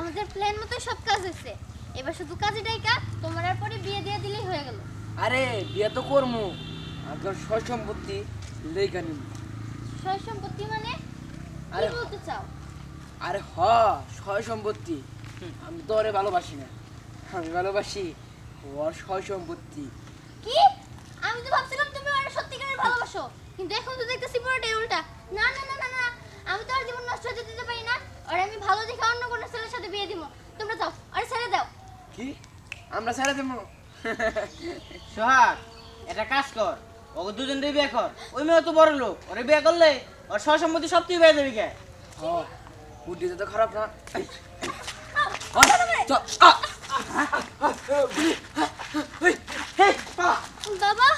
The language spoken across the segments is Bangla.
আমাদের প্ল্যান মতো সব কাজ হয়েছে। এবার শুধু কাজে ডাইকা তোমার আর পরে বিয়ে দিয়ে দিলেই হয়ে গেল। আরে বিয়ে তো করমু। আর সয় সম্পত্তি লেখা নিব সয় সম্পত্তি মানে? কি আরে বলতে চাও? আরে হ সয় সম্পত্তি। আমি তো ওরে ভালোবাসি না। আমি ভালোবাসি ওর সয় সম্পত্তি। কি? আমি তো ভাবছিলাম তুমি আর সত্যিকারের ভালোবাসো। কিন্তু এখন তো দেখতেছি পুরোটাই উল্টা। না না না না না। আমি তো আর জীবন নষ্ট হতে দিতে পারি না আর আমি ভালো দেখে অন্য কোনো ছেলের সাথে বিয়ে দিব তোমরা যাও আর ছেড়ে দাও কি আমরা ছেড়ে দেবো সোহাগ এটা কাজ কর ওকে দুজন দিয়ে বিয়ে কর ওই মেয়ে তো বড় লোক ওরে বিয়ে করলে ওর সহ সম্পত্তি সব তুই পেয়ে যাবি কে হ বুদ্ধিতে তো খারাপ না এই, ওই, চল, আ, বাবা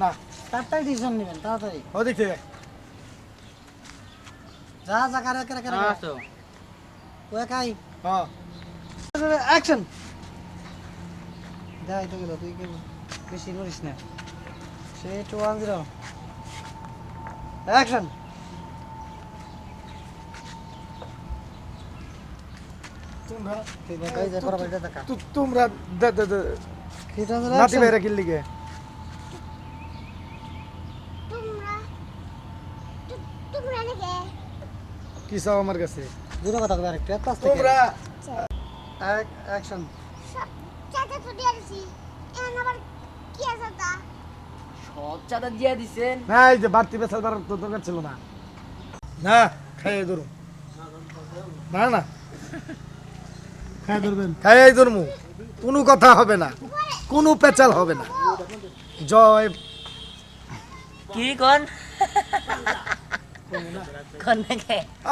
না তাড়াতাড়ি ডিসিশন নেবেন তাড়াতাড়ি। ওদিক থেকে যা যা কারে কারে কারে আসো। ও একাই। হ্যাঁ অ্যাকশন যাই তো গেল তুই কি বেশি নড়িস না। সে টু ওয়ান জিরো অ্যাকশন তোমরা তোমরা নাতি ভাইরা গে তোমরা তোমরা নাকি কি চাও আমার কাছে? দুটো কথা আরেকটু? এত আস্তে তোমরা অ্যাকশন চাচা তো দিয়ে দিছি। এখন আবার কি আছে তা? সব চাঁদা দিয়ে দিছেন। না এই যে বাড়তি বেচার বার তো দরকার ছিল না। না খাইয়ে ধরুন। না না। খাই ধরবেন? খাইয়ে ধরমু। কোনো কথা হবে না। কোনো পেচাল হবে না। জয়। কি কোন?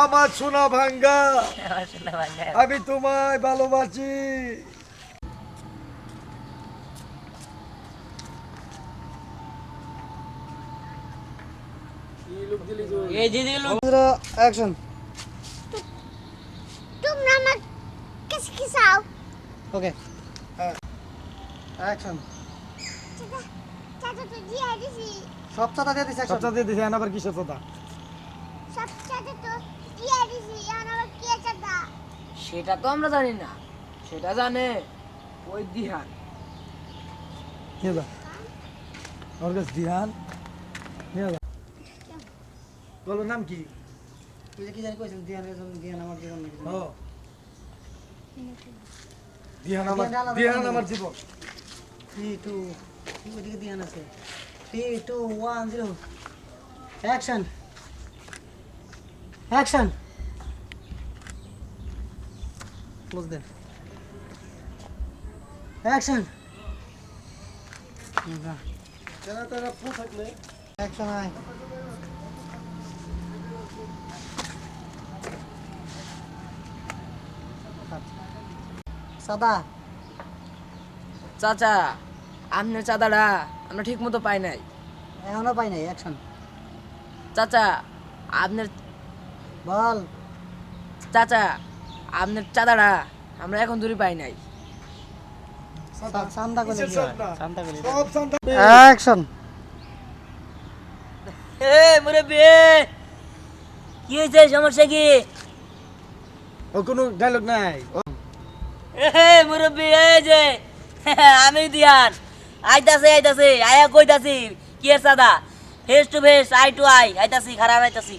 আমার সোনা ভাঙ্গা। আমার শোনা ভাঙা আমি তোমায় ভালোবাসি। অ্যাকশন তোমরা আমার কাছে কি চাও? ওকে অ্যাকশন দিয়ে দিছি। সব চাতা দিয়ে দিছে দিয়ে আবার কিসের কথা সেটা তো আমরা জানি না। সেটা জানে ওই দিহান। ওর কাছে ধ্যান বলো নাম কি? তুই কি জানি কইছিস দিয়ানের জন্য দিয়ান আমার জীবন নাকি? ও। ধ্যান আমার করে আমার জীবন। থ্রি টু ওইদিকে দিয়ান আছে। Three two one zero. Action. Action close দেন অ্যাকশন অ্যাকশন আয় সাদা। চাচা আপনার চাঁদাটা আমরা ঠিক মতো পাই নাই। এখনও পাই নাই অ্যাকশন চাচা আপনার বল। চাচা আপনার চাঁদাটা আমরা এখন দূরে পাই নাই। অ্যাকশন এ মুরব্বি! কি হয়েছে সমস্যা কি? ও কোনো ডায়লগ নাই। এ মুরব্বি এই যে আমি দিয়ান। আইতাছে আইতাছে আয়া কইতাছি কি এর সাদা face to face eye to eye আইতাছি খারাপ আইতাছি।